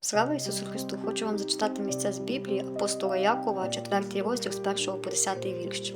Слава Ісусу Христу! Хочу вам зачитати місця з Біблії апостола Якова, 4 розділ з 1 по 10 вірш.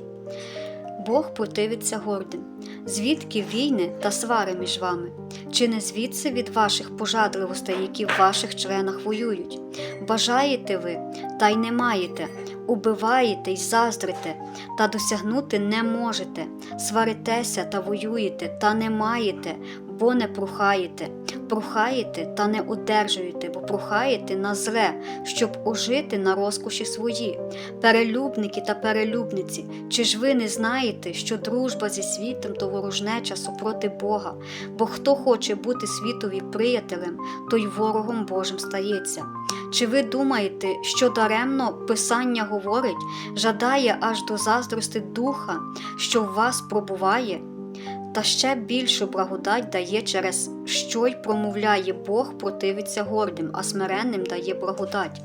Бог противиться гордим. Звідки війни та свари між вами? Чи не звідси від ваших пожадливостей, які в ваших членах воюють? Бажаєте ви, та й не маєте, убиваєте й заздрите, та досягнути не можете, сваритеся та воюєте, та не маєте, бо не прохаєте. Прохаєте та не одержуєте, бо прохаєте на зле, щоб ожити на розкоші свої. Перелюбники та перелюбниці, чи ж ви не знаєте, що дружба зі світом то ворожнеча супроти Бога? Бо хто хоче бути світові приятелем, той ворогом Божим стається. Чи ви думаєте, що даремно Писання говорить, жадає аж до заздрости духа, що в вас пробуває? Та ще більшу благодать дає через що й промовляє Бог противиться гордим, а смиренним дає благодать.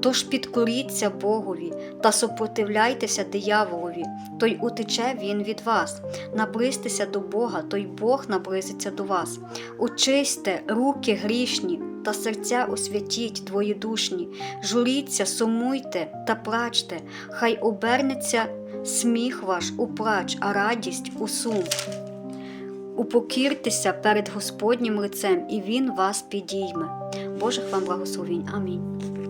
Тож підкоріться Богові та супротивляйтеся дияволові, то й утече він від вас. Наблизьтеся до Бога, то й Бог наблизиться до вас. Очисьте руки грішні та серця освятіть двоєдушні, журіться, сумуйте та плачте, хай обернеться сміх ваш у плач, а радість у сум. Упокіртеся перед Господнім лицем, і Він вас підійме. Божих вам благословінь. Амінь.